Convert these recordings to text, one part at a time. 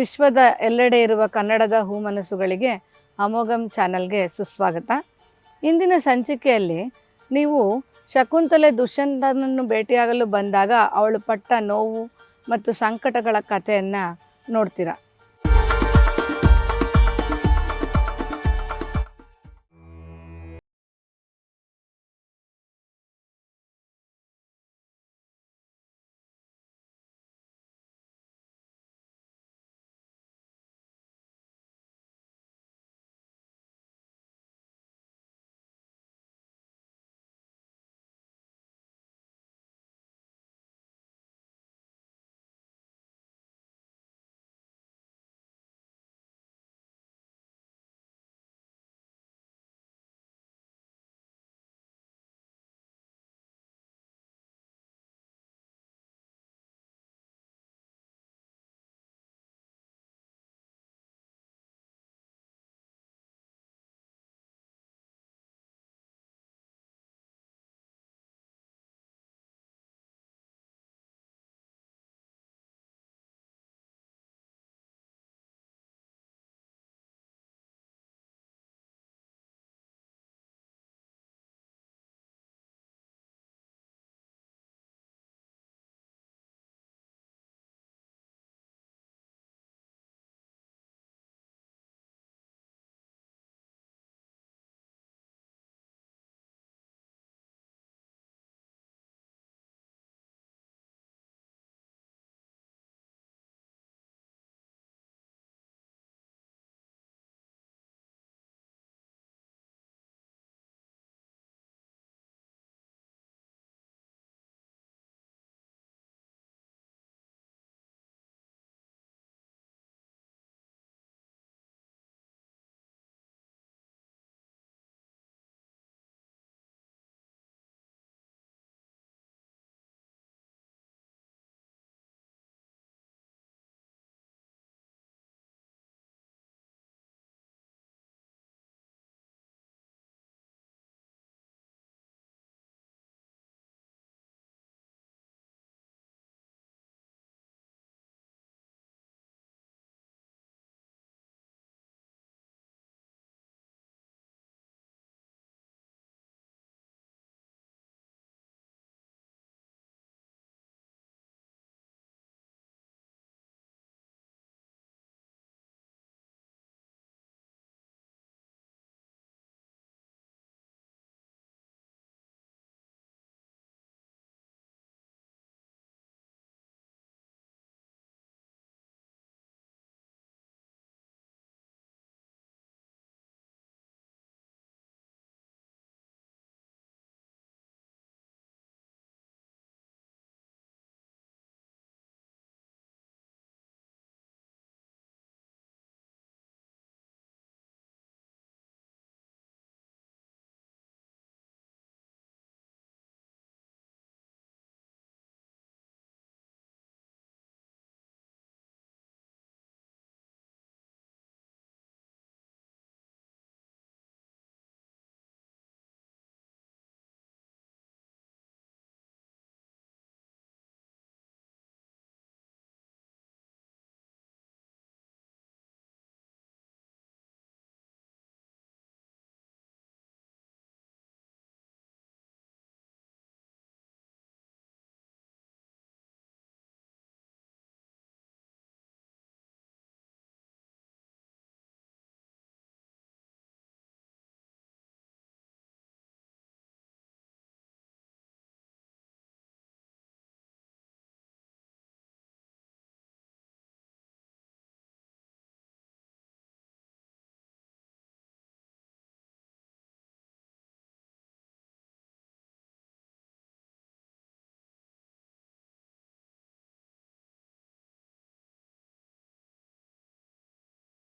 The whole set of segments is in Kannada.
ವಿಶ್ವದ ಎಲ್ಲೆಡೆ ಇರುವ ಕನ್ನಡದ ಹೂಮನಸ್ಸುಗಳಿಗೆ ಅಮೋಘಂ ಚಾನಲ್ಗೆ ಸುಸ್ವಾಗತ. ಇಂದಿನ ಸಂಚಿಕೆಯಲ್ಲಿ ನೀವು ಶಕುಂತಲೆ ದುಷ್ಯಂತನನ್ನು ಭೇಟಿಯಾಗಲು ಬಂದಾಗ ಅವಳು ಪಟ್ಟ ನೋವು ಮತ್ತು ಸಂಕಟಗಳ ಕಥೆಯನ್ನು ನೋಡ್ತೀರಾ?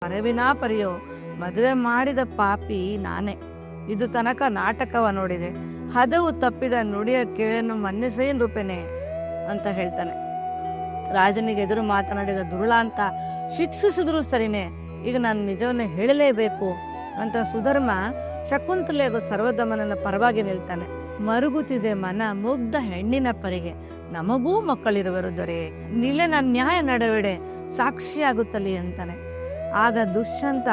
ಅರಿವಿನ ಪರಿಯೋ, ಮದುವೆ ಮಾಡಿದ ಪಾಪಿ ನಾನೇ. ಇದು ತನಕ ನಾಟಕವ ನೋಡಿದೆ. ಹದವು ತಪ್ಪಿದ ನುಡಿಯ ಕೇಳನ್ನು ಮನ್ನಿಸೇನ್ ರೂಪೇನೆ ಅಂತ ಹೇಳ್ತಾನೆ. ರಾಜನಿಗೆ ಎದುರು ಮಾತನಾಡಿದ ದುರುಳ ಅಂತ ಶಿಕ್ಷಿಸಿದ್ರು ಸರಿನೇ. ಈಗ ನಾನು ನಿಜವನ್ನ ಹೇಳಲೇಬೇಕು ಅಂತ ಸುಧರ್ಮ ಶಕುಂತಲೆಗೂ ಸರ್ವದಮನನ ಪರವಾಗಿ ನಿಲ್ತಾನೆ. ಮರುಗುತ್ತಿದೆ ಮನ ಮುಗ್ಧ ಹೆಣ್ಣಿನ ಪರಿಗೆ. ನಮಗೂ ಮಕ್ಕಳಿರುವರು ದೊರೆ. ನಿಲನ ನ್ಯಾಯ ನಡವೆಡೆ ಸಾಕ್ಷಿಯಾಗುತ್ತಲಿ ಅಂತಾನೆ. ಆಗ ದುಷ್ಯಂತ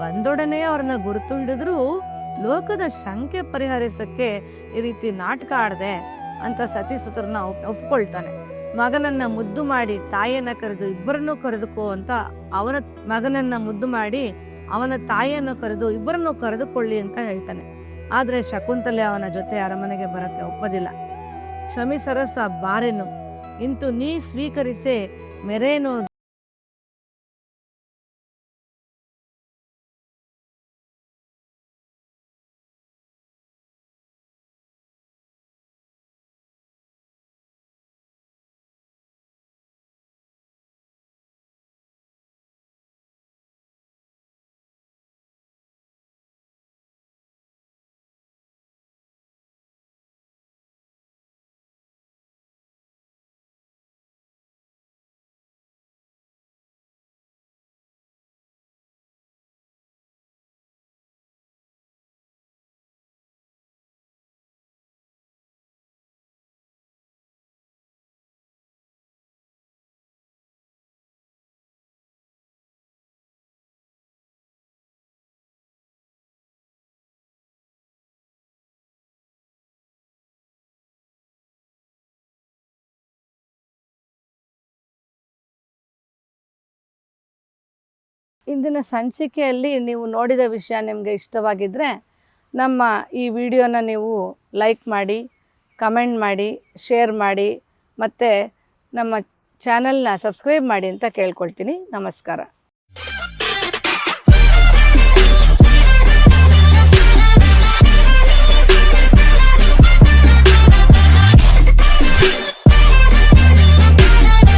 ಬಂದೊಡನೆ ಅವ್ರನ್ನ ಗುರುತುಂಡಿದ್ರು ಲೋಕದ ಶಂಕೆ ಪರಿಹರಿಸಕ್ಕೆ ಈ ರೀತಿ ನಾಟಕ ಆಡದೆ ಅಂತ ಸತೀಸುತರನ್ನ ಒಪ್- ಒಪ್ಕೊಳ್ತಾನೆ. ಮಗನನ್ನ ಮುದ್ದು ಮಾಡಿ ತಾಯಿಯನ್ನ ಕರೆದು ಇಬ್ಬರನ್ನು ಕರೆದುಕೋ ಅಂತ ಅವನ ಮಗನನ್ನ ಮುದ್ದು ಮಾಡಿ ಅವನ ತಾಯಿಯನ್ನು ಕರೆದು ಇಬ್ಬರನ್ನು ಕರೆದುಕೊಳ್ಳಿ ಅಂತ ಹೇಳ್ತಾನೆ. ಆದ್ರೆ ಶಕುಂತಲೆ ಅವನ ಜೊತೆ ಅರಮನೆಗೆ ಬರಕ್ಕೆ ಒಪ್ಪದಿಲ್ಲ. ಕ್ಷಮಿಸರಸ ಬಾರೆನು. ಇಂತು ನೀ ಸ್ವೀಕರಿಸೆ ಮೆರೇನು ಇಂದಿನ ಸಂಚಿಕೆಯಲ್ಲಿ ನೀವು ನೋಡಿದ ವಿಷಯ ನಿಮಗೆ ಇಷ್ಟವಾಗಿದ್ದರೆ ನಮ್ಮ ಈ ವಿಡಿಯೋನ ನೀವು ಲೈಕ್ ಮಾಡಿ, ಕಮೆಂಟ್ ಮಾಡಿ, ಶೇರ್ ಮಾಡಿ, ಮತ್ತು ನಮ್ಮ ಚಾನಲ್ನ ಸಬ್ಸ್ಕ್ರೈಬ್ ಮಾಡಿ ಅಂತ ಕೇಳ್ಕೊಳ್ತೀನಿ. ನಮಸ್ಕಾರ.